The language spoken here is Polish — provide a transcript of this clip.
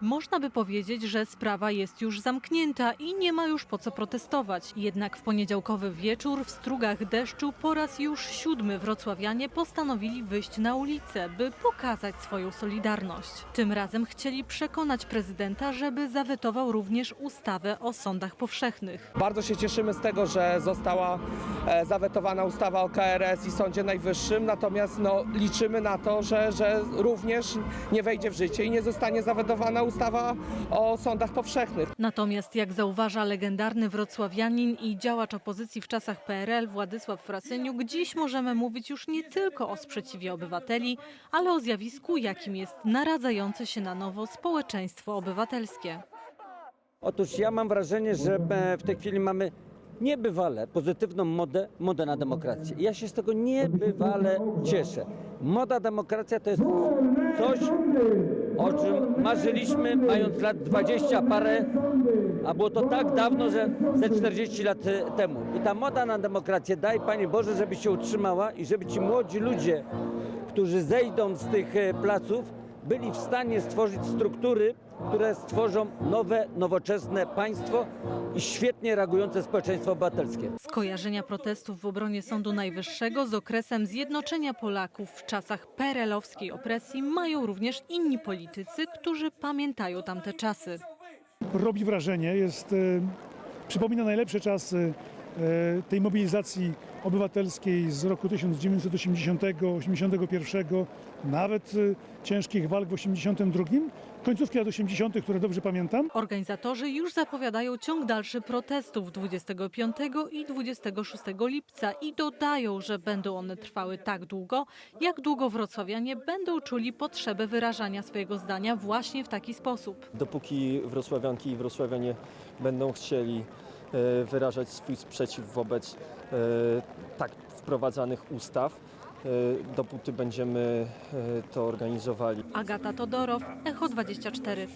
Można by powiedzieć, że sprawa jest już zamknięta i nie ma już po co protestować. Jednak w poniedziałkowy wieczór w strugach deszczu po raz już siódmy wrocławianie postanowili wyjść na ulicę, by pokazać swoją solidarność. Tym razem chcieli przekonać prezydenta, żeby zawetował również ustawę o sądach powszechnych. Bardzo się cieszymy z tego, że została e, zawetowana ustawa o KRS i Sądzie Najwyższym, natomiast no, liczymy na to, że, że również nie wejdzie w życie i nie zostanie zawetowana ustawa o sądach powszechnych. Natomiast jak zauważa legendarny wrocławianin i działacz opozycji w czasach PRL Władysław Frasyniuk, dziś możemy mówić już nie tylko o sprzeciwie obywateli, ale o zjawisku, jakim jest naradzające się na nowo społeczeństwo obywatelskie. Otóż ja mam wrażenie, że e, w tej chwili mamy niebywale pozytywną modę, modę na demokrację. I Ja się z tego niebywale cieszę. Moda demokracja to jest coś, o czym marzyliśmy mając lat 20 parę, a było to tak dawno, że ze 40 lat e, temu. I ta moda na demokrację, daj Panie Boże, żeby się utrzymała i żeby ci młodzi ludzie, którzy zejdą z tych e, placów, byli w stanie stworzyć struktury, które stworzą nowe, nowoczesne państwo i świetnie reagujące społeczeństwo obywatelskie. Skojarzenia protestów w obronie Sądu Najwyższego z okresem zjednoczenia Polaków w czasach perelowskiej opresji mają również inni politycy, którzy pamiętają tamte czasy. robi wrażenie, jest, e, przypomina najlepsze czasy tej mobilizacji obywatelskiej z roku 1980-81, nawet e, ciężkich walk w 82, końcówki lat 80., które dobrze pamiętam. Organizatorzy już zapowiadają ciąg dalszy protestów 25 i 26 lipca i dodają, że będą one trwały tak długo, jak długo wrocławianie będą czuli potrzebę wyrażania swojego zdania właśnie w taki sposób. dopóki wrocławianki i wrocławianie będą chcieli e, wyrażać swój sprzeciw wobec e, tak wprowadzanych ustaw, e, dopóty będziemy e, to organizowali. Agata Todorow, Echo 24.